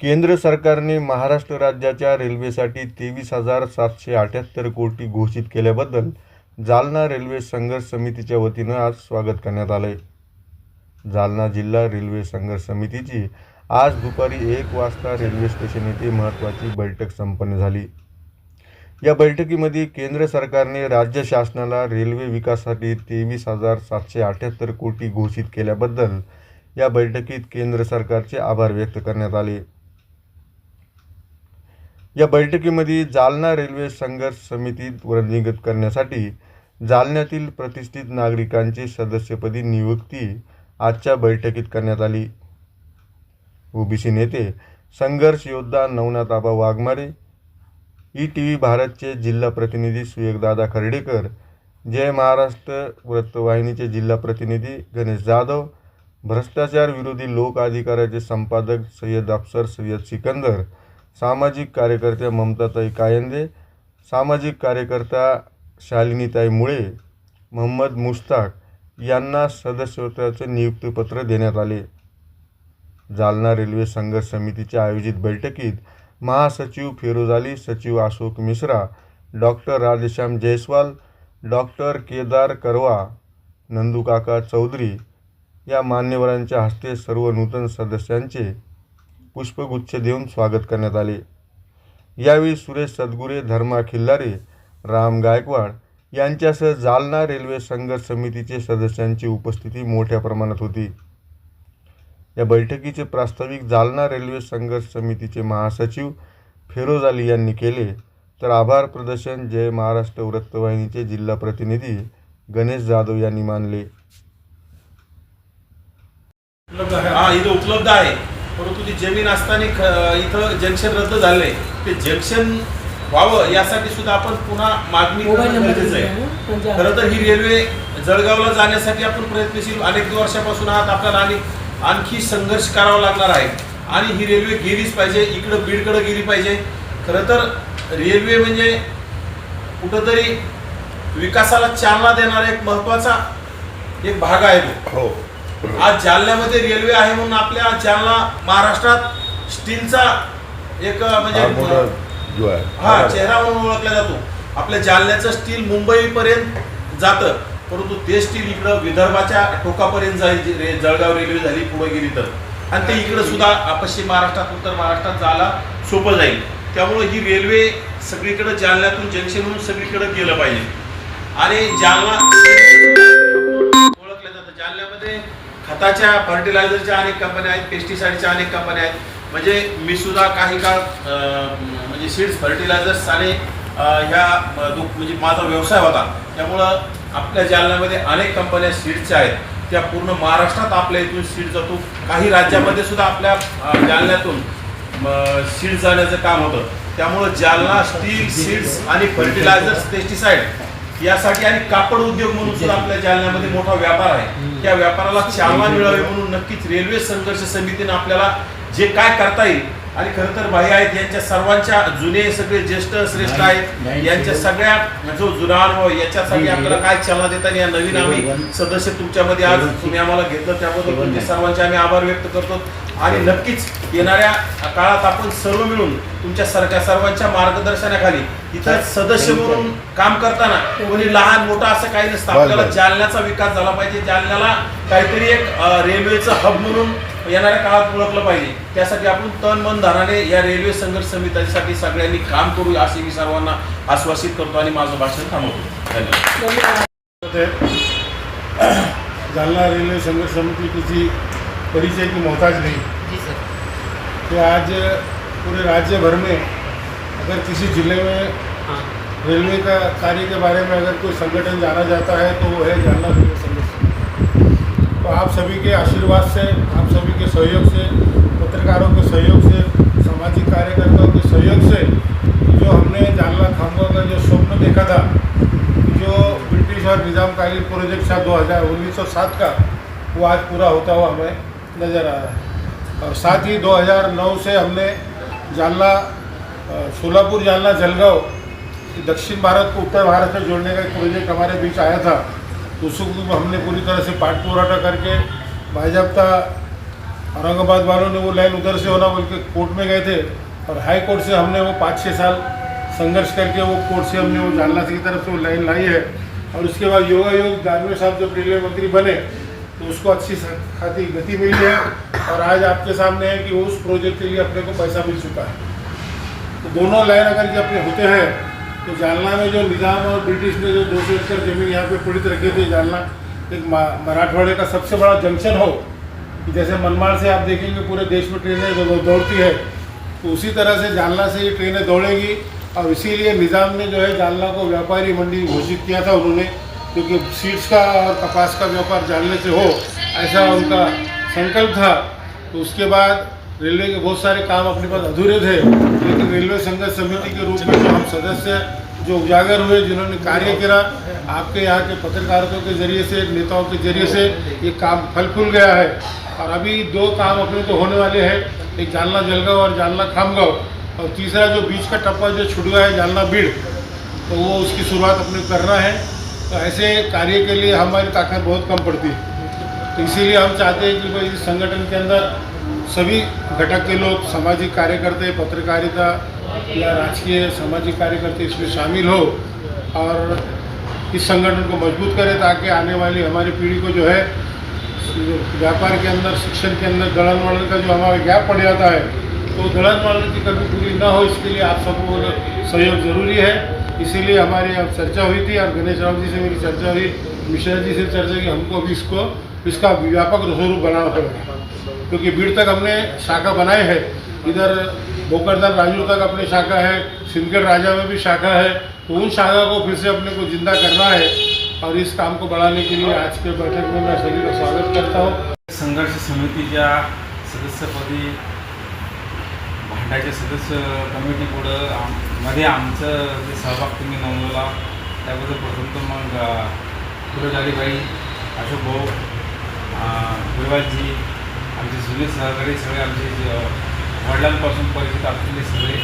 केंद्र सरकारने महाराष्ट्र राज्याच्या रेल्वेसाठी तेवीस हजार सातशे अठ्याहत्तर कोटी घोषित केल्याबद्दल जालना रेल्वे संघर्ष समितीच्या वतीनं आज स्वागत करण्यात आलं आहे जालना जिल्हा रेल्वे संघर्ष समितीची आज दुपारी एक वाजता रेल्वे स्टेशन येथे महत्त्वाची बैठक संपन्न झाली. या बैठकीमध्ये केंद्र सरकारने राज्य शासनाला रेल्वे विकासासाठी तेवीस हजार सातशे अठ्याहत्तर कोटी घोषित केल्याबद्दल या बैठकीत केंद्र सरकारचे आभार व्यक्त करण्यात आले. या बैठकीमध्ये जालना रेल्वे संघर्ष समितीत वृद्धिंगत करण्यासाठी जालन्यातील प्रतिष्ठित नागरिकांची सदस्यपदी नियुक्ती आजच्या बैठकीत करण्यात आली. ओबीसी नेते संघर्ष योद्धा Navnathaba Waghmare E T V भारतचे जिल्हा प्रतिनिधी सुयोगदादा खर्डेकर जय महाराष्ट्र वृत्तवाहिनीचे जिल्हा प्रतिनिधी गणेश जाधव भ्रष्टाचार विरोधी लोक अधिकाराचे संपादक सय्यद अफसर सय्यद सिकंदर सामाजिक कार्यकर्त्या ममताताई कायंदे सामाजिक कार्यकर्ता शालिनीताई मुळे मोहम्मद मुश्ताक यांना सदस्यत्वाचे नियुक्तीपत्र देण्यात आले. जालना रेल्वे संघर्ष समितीच्या आयोजित बैठकीत महासचिव फिरोज अली सचिव अशोक मिश्रा डॉक्टर राधेश्याम जयस्वाल डॉक्टर केदार करवा नंदूकाका चौधरी या मान्यवरांच्या हस्ते सर्व नूतन सदस्यांचे पुष्पगुच्छ देऊन स्वागत करण्यात आले. यावेळी सुरेश सदगुरे धर्मा खिल्लारे राम गायकवाड यांच्यासह जालना रेल्वे संघर्ष समितीचे सदस्यांची उपस्थिती मोठ्या प्रमाणात होती. या बैठकीचे प्रास्ताविक जालना रेल्वे संघर्ष समितीचे महासचिव फिरोज अली यांनी केले. तर आभार प्रदर्शन जय महाराष्ट्र वृत्तवाहिनीचे जिल्हा प्रतिनिधी गणेश जाधव यांनी मानले. उपलब्ध आहे. परंतु ती जमीन असताना ख- इथं जंक्शन रद्द झालंय ते जंक्शन व्हावं यासाठी सुद्धा आपण पुन्हा मागणी करणं गरजेचं आहे. खरं तर ही रेल्वे जळगावला जाण्यासाठी आपण प्रयत्नशील अनेक वर्षापासून आहात आपल्याला आणि आणखी संघर्ष करावा लागणार आहे. आणि ही रेल्वे गेलीच पाहिजे इकडं बीडकडं गेली पाहिजे. खरं तर रेल्वे म्हणजे कुठंतरी विकासाला चालना देणारा एक महत्त्वाचा एक भाग आहे हो. आज जालन्यामध्ये रेल्वे आहे म्हणून आपल्या जालना महाराष्ट्रात स्टीलचा एक म्हणजे हा चेहरा म्हणून ओळखला जातो. आपल्या जालन्याचं स्टील मुंबईपर्यंत जातं परंतु ते स्टील इकडं विदर्भाच्या टोकापर्यंत जाईल जळगाव रेल्वे झाली पुढे गेली तर. आणि ते इकडं सुद्धा पश्चिम महाराष्ट्रात उत्तर महाराष्ट्रात जायला सोपं जाईल. त्यामुळे ही रेल्वे सगळीकडे जालन्यातून जंक्शन म्हणून सगळीकडे गेलं पाहिजे. आणि जालना ओळखलं जातं. जालन्यामध्ये खताच्या फर्टिलायझरच्या अनेक कंपन्या आहेत पेस्टिसाईडच्या अनेक कंपन्या आहेत. म्हणजे मी सुद्धा काही काळ म्हणजे सीड्स फर्टिलायझर्स आणि ह्या म्हणजे माझा व्यवसाय होता. त्यामुळं आपल्या जालन्यामध्ये अनेक कंपन्या सीड्सच्या आहेत. त्या पूर्ण महाराष्ट्रात आपल्या इथून सीड जातो. काही राज्यामध्ये सुद्धा आपल्या जालन्यातून सीड जाण्याचं काम होतं. त्यामुळं जालना स्टील सीड्स आणि फर्टिलायझर्स पेस्टिसाईड यासाठी आणि कापड उद्योग म्हणून सुद्धा आपल्या जालन्यामध्ये मोठा व्यापार आहे. त्या व्यापाराला चालना मिळावी म्हणून नक्कीच रेल्वे संघर्ष समितीने आपल्याला जे काय करता येईल आणि खरं तर भाई आहेत यांच्या सर्वांच्या जुने सगळे ज्येष्ठ श्रेष्ठ आहेत. यांच्या सगळ्या जो जुना अनुभव याच्यासाठी आपल्याला काय चालना देता येईल या नवीन आम्ही सदस्य तुमच्यामध्ये आज तुम्ही आम्हाला घेतलं. त्याबद्दल तुमचे सर्वांचे आम्ही आभार व्यक्त करतो. आणि नक्कीच येणाऱ्या काळात आपण सर्व मिळून तुमच्या सारख्या सर्वांच्या मार्गदर्शनाखाली इथं सदस्य म्हणून काम करताना कोणी लहान मोठा असं काही नसतं. आपल्याला जालन्याचा विकास झाला पाहिजे. जालन्याला काहीतरी एक रेल्वेचं हब म्हणून येणाऱ्या काळात ओळखलं पाहिजे. त्यासाठी आपण तन मन धनाने या रेल्वे संघर्ष समितीसाठी सगळ्यांनी काम करू असे मी सर्वांना आश्वासित करतो आणि माझं भाषण थांबवतो. धन्यवाद. जालना रेलवे संघर्ष समिति किसी परिचय की मोहताज नहीं। जी सर। कि आज पूरे राज्य भर में अगर किसी ज़िले में हाँ। रेलवे का कार्य के बारे में अगर कोई संगठन जाना जाता है तो वो है जालना रेलवे समिति तो आप सभी के आशीर्वाद से आप सभी के सहयोग से पत्रकारों के सहयोग से सामाजिक कार्यकर्ताओं के सहयोग से जो हमने जालना खामगांव का जो स्वप्न देखा था जो ब्रिटिश और निज़ामकालीन प्रोजेक्ट था 2000 1907 का वो आज पूरा होता हुआ हमें नज़र आ रहा है। और साथ ही 2009 से हमने जालना सोलापुर जालना जलगांव दक्षिण भारत को उत्तर भारत से जोड़ने का एक प्रोजेक्ट हमारे बीच आया था। तो उसको हमने पूरी तरह से पाठ पुराटा करके बाजाबता औरंगाबाद वालों ने वो लाइन उधर से होना बोल के कोर्ट में गए थे। और हाई कोर्ट से हमने वो पाँच छः साल संघर्ष करके वो कोर्ट से हमने वो जालना की तरफ़ से वो लाइन लाई है। और उसके बाद योगा योग दानवे साहब जब रेलवे मंत्री बने तो उसको अच्छी खासी गति मिली है और आज आपके सामने है कि उस प्रोजेक्ट के लिए अपने को पैसा मिल चुका है। तो दोनों लाइन अगर ये अपने होते हैं तो जालना में जो निज़ाम और ब्रिटिश ने जो दो सौ एकड़ ज़मीन यहाँ पे पीड़ित रखे थे, जालना एक मराठवाड़े का सबसे बड़ा जंक्शन हो जैसे मनमाड़ से आप देखेंगे पूरे देश में ट्रेनें दौड़ती है तो उसी तरह से जालना से ये ट्रेनें दौड़ेंगी। और इसीलिए निज़ाम ने जो है जालना को व्यापारी मंडी घोषित किया था उन्होंने। क्योंकि सीड्स का और कपास का व्यापार जानने से हो, ऐसा उनका संकल्प था। तो उसके बाद रेलवे के बहुत सारे काम अपने पास अधूरे थे, लेकिन रेलवे संघर्ष समिति के रूप में जो हम सदस्य, जो उजागर हुए, जिन्होंने कार्य किया, आपके यहाँ के पत्रकारों के ज़रिए से, नेताओं के ज़रिए से ये काम फल फूल गया है। और अभी दो काम अपने को होने वाले हैं, एक जालना जलगांव और जालना खामगांव। और तीसरा जो बीच का टप्पा जो छूट गया है, जालना बीड़ तो वो उसकी शुरुआत अपने को करना है। तो ऐसे कार्य के लिए हमारी ताकत बहुत कम पड़ती है। तो इसीलिए हम चाहते हैं कि भाई इस संगठन के अंदर सभी घटक के लोग, सामाजिक कार्यकर्ते, पत्रकारिता या राजकीय सामाजिक कार्यकर्ते इसमें शामिल हो और इस संगठन को मज़बूत करें ताकि आने वाली हमारी पीढ़ी को जो है, व्यापार के अंदर, शिक्षण के अंदर दड़न वड़न का जो हमारा गैप पड़ जाता है तो दड़न वड़न की कभी पूरी ना हो, इसके लिए आप सबको सहयोग ज़रूरी है। इसीलिए हमारी यहाँ चर्चा हुई थी और गणेश राव जी से मेरी चर्चा हुई, मिश्रा जी से चर्चा की, हमको अभी इसको, इसका व्यापक स्वरूप बनाना पड़ेगा क्योंकि भीड़ तक हमने शाखा बनाए है। इधर बोकरदान राजू तक अपने शाखा है सिंदगढ़ राजा में भी शाखा है। तो उन शाखा को फिर से अपने को ज़िंदा करना है। और इस काम को बढ़ाने के लिए आज के बैठक में मैं सभी का स्वागत करता हूँ। संघर्ष समिति समितीच्या सदस्यपदी त्याचे सदस्य कमिटी पुढं आममध्ये आमचं जे सहभाग तुम्ही नोंदवला त्याबद्दल प्रथम तर मग फिरोजालीबाई अशोक भाऊ गुरुवाजी आमचे जुने सहकारी सगळे आमचे वडिलांपासून परिचित असलेले सगळे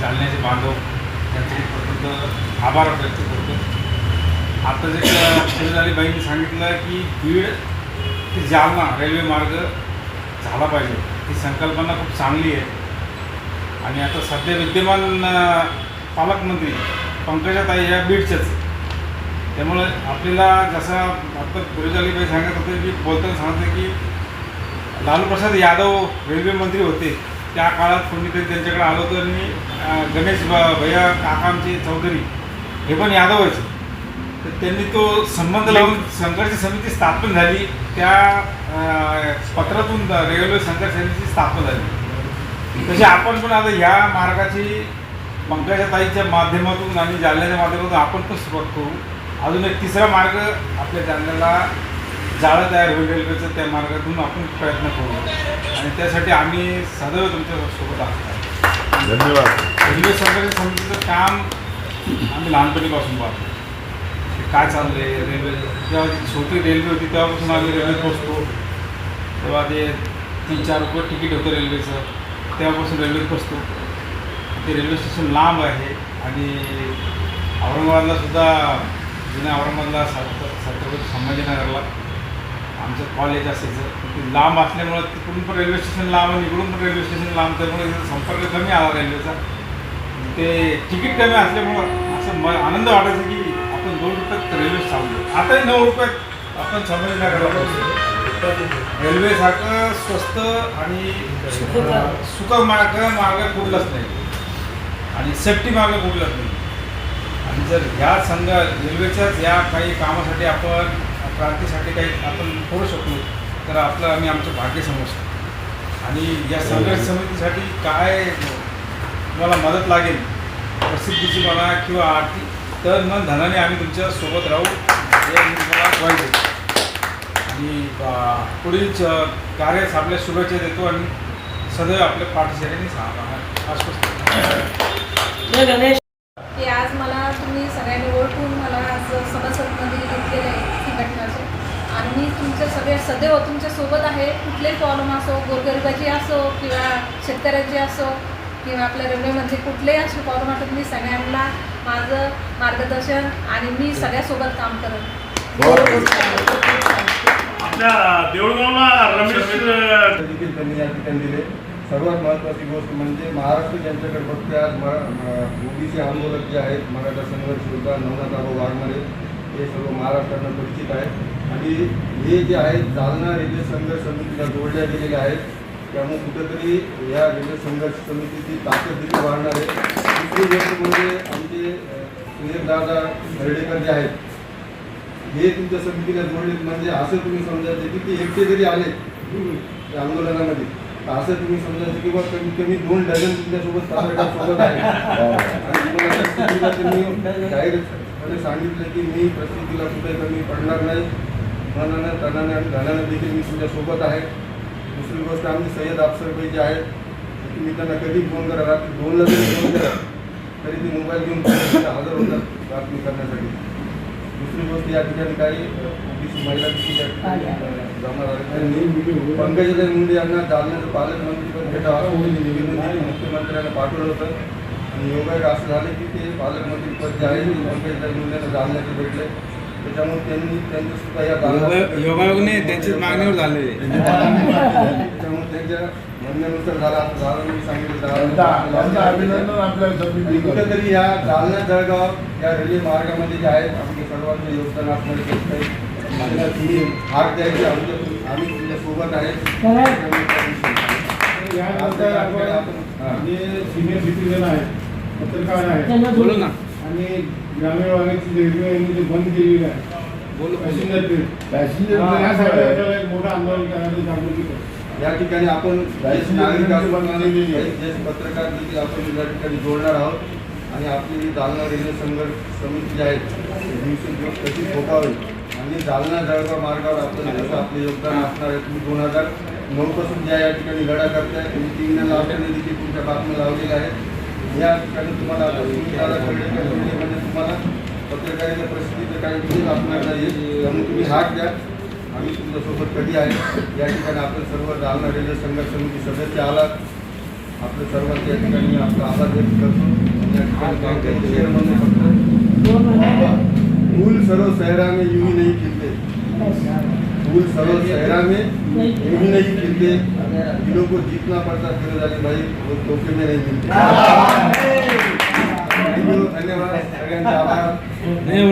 चालण्याचे बांधव त्यांचे प्रथम तर आभार व्यक्त करतो. आता जे फिरोजालीबाईंनी सांगितलं की बीड ते जालना रेल्वे मार्ग झाला पाहिजे. ही संकल्पना खूप चांगली आहे. आणि आता सध्या विद्यमान पालकमंत्री पालकमंत्री पंकजाताई या बीडच्याच त्यामुळे आपल्याला जसं आता गुरुजालीबाई सांगत होते की बोलताना सांगते की लालू प्रसाद यादव रेल्वे मंत्री होते. त्या काळात कोणीतरी त्यांच्याकडे आलो होतं आणि गणेश भैया काकामचे चौधरी हे पण यादव व्हायचे तर त्यांनी तो संबंध लावून संघर्ष समिती स्थापन झाली. त्या पत्रातून रेल्वे संघर्ष समितीची स्थापन झाली. तशी आपण पण आता ह्या मार्गाची पंकजा ताईच्या माध्यमातून आणि जालन्याच्या माध्यमातून आपण पण सुरुवात करू. अजून एक तिसरा मार्ग आपल्या जालन्याला जाळं तयार होईल रेल्वेचं त्या मार्गातून आपण प्रयत्न करू. आणि त्यासाठी आम्ही सदैव तुमच्यासोबत असतो धन्यवाद. रेल्वे संघर्ष समितीचं काम आम्ही लहानपणीपासून पाहतो. ते काय चाललं आहे रेल्वे जेव्हा छोटी रेल्वे होती तेव्हापासून आम्ही रेल्वेत बसतो. तेव्हा ते तीन चार रुपये तिकीट होतं रेल्वेचं. तेव्हापासून रेल्वेत बसतो. ते रेल्वे स्टेशन लांब आहे आणि औरंगाबादला सुद्धा जुन्या औरंगाबादला छत्रपती संभाजीनगरला आमचं कॉलेज असायचं. ते लांब असल्यामुळं तिकडून पण रेल्वे स्टेशन लांब आणि इकडून पण रेल्वे स्टेशन लांब त्यामुळे संपर्क कमी आला रेल्वेचा. ते तिकीट कमी असल्यामुळं असं म आनंद वाटायचा की आपण दोन रुपयात रेल्वे चाललो आताही नऊ रुपयात आपण संभाजीनगरला पोहोचलो. रेल्वेसारखं स्वस्त आणि सुख मार्ग मार्ग कुठलाच नाही. आणि सेफ्टी मार्ग कुठलाच नाही. आणि जर ह्या संघ रेल्वेच्याच या काही कामासाठी आपण क्रांतीसाठी काही आपण करू शकलो तर आपलं आम्ही आमचं भाग्य समजतो. आणि या संघर्ष समितीसाठी काय तुम्हाला मदत लागेल प्रसिद्धीची म्हणा किंवा आर्थिक तर मन धनाने आम्ही तुमच्यासोबत राहू. हे मी तुम्हाला ग्वाही देतो. आणि पुढील च- कार्यास आपल्या शुभेच्छा देतो आणि सदैव आपल्या पाठीशी आहे. आणि सांगा आश्वस्त. की आज मला तुम्ही सगळ्यांनी ओळखून मला आज सभासदमध्ये घेतलेलं आहे संघटनाचे आणि मी तुमच्या सगळे सदैव तुमच्यासोबत आहे. कुठलेही प्रॉब्लेम असो गोरगरिबाची असो किंवा शेतकऱ्याची असो किंवा आपल्या रेल्वेमध्ये कुठलेही असे प्रॉब्लेम असो मी सगळ्यांना माझं मार्गदर्शन आणि मी सगळ्यासोबत काम करत. आपल्या देऊळगावला रमेश अं, देखील त्यांनी या ठिकाणी दिले. सर्वात महत्त्वाची गोष्ट म्हणजे महाराष्ट्र ज्यांच्याकडे बघते आज ओबीसी आंदोलक जे आहेत मराठा संघर्ष योद्धा नवनाथराव वाघमारे हे सर्व महाराष्ट्रानं परिचित आहेत. आणि हे जे आहेत जालना रेल्वे संघर्ष समितीला जोडल्या गेलेले आहेत. त्यामुळे कुठेतरी या रेल्वे संघर्ष समितीची ताकद देखील वाढणार आहे. दुसरी गोष्ट म्हणजे आमचे सुनीलदादा हर्डेकर जे आहेत हे तुमच्या समितीला जोडले म्हणजे असं तुम्ही समजायचं की ते एकटे जरी आले त्या आंदोलनामध्ये तर असं तुम्ही समजायचं की बा कमीत कमी दोन डझन तुमच्यासोबत सोबत आहे. आणि तुम्हाला त्या म्हणजे सांगितलं की मी प्रसिद्धीला कुठे कमी पडणार नाही. मनानं तणाने आणि धनानं देखील मी तुमच्यासोबत आहे. दुसरी गोष्ट आमची सय्यद अफसरबाई जे आहेत तुम्ही त्यांना कधी फोन करा. रात्री दोनला जरी फोन करा तरी ते मोबाईल घेऊन हजर होतात बातमी करण्यासाठी. दुसरी गोष्ट या ठिकाणी काही ओबीसी महिला देखील या ठिकाणी, जमणार आहेत. त्यांनी पंकजाताई मुंडे यांना जालन्याचं पालकमंत्रीपद भेटावं असं निवेदन मुख्यमंत्र्यांना पाठवलं होतं. आणि योगायोग असं झालं की ते पालकमंत्रीपद जे आहे ते पंकजाताई मुंडे यांना जालन्याचे भेटले. त्याच्यामुळे त्यांनी त्यांचं सुद्धा या योगायोगने त्यांचीच मागणीवर झाले त्याच्यामुळे त्यांच्या म्हणण्यानुसार झाला. झालं मी सांगितलं त्यांचं कुठेतरी या जालना जळगाव या रेल्वे मार्गामध्ये जे आहेत आमचे सर्वांचे योगदान असणारे जे काही आपल्याला तुम्ही हात द्यायचे आमच्या आम्ही तुमच्यासोबत यानंतर आपण जे सिनियर सिटीजन आहेत पत्रकार आहेत बोलू ना. आणि ग्रामीण भागाची रेल्वे बंद केलेली आहे बोलू. पॅसेंजर ट्रेन यासाठी आपल्याला एक मोठं आंदोलन करायला जागृती करतो. या ठिकाणी आपण नागरिक आहे. पत्रकार देखील आपण या ठिकाणी जोडणार आहोत आणि आपली जी जालना रेल्वे संघर्ष समिती जी आहे ती दिवसेंदिवस कशी फोकावी आणि जालना जळगाव मार्गावर आपलं जसं आपलं योगदान असणार आहे तुम्ही दोन हजार नऊपासून ज्या या ठिकाणी लढा करताय तुम्ही तीन व्हीला देखील तुमच्या बातम्या लावलेल्या आहेत. या ठिकाणी तुम्हाला आता सुनीताला म्हणजे तुम्हाला पत्रकारिता परिस्थितीचं काही विषय असणार नाही त्यामुळे तुम्ही हात द्या. आम्ही तुमच्यासोबत कधी आहे या ठिकाणी आपलं सर्व जालना रेल्वे संघर्ष समिती सदस्य आलात. आपलं सर्वांच्या ठिकाणी आपला आभार व्यक्त करतो. आणि या ठिकाणी काही काही शेअर म्हणून फक्त फूल सर्व शहरा में यूं ही नहीं खिलते फूल सर्व शहरा में यूं ही नहीं खिलते दिलों को जीतना पड़ता फिरोज भाई वो धोखे में नहीं मिलते Thank you, धन्यवाद सगळ्यांचे आभार नाही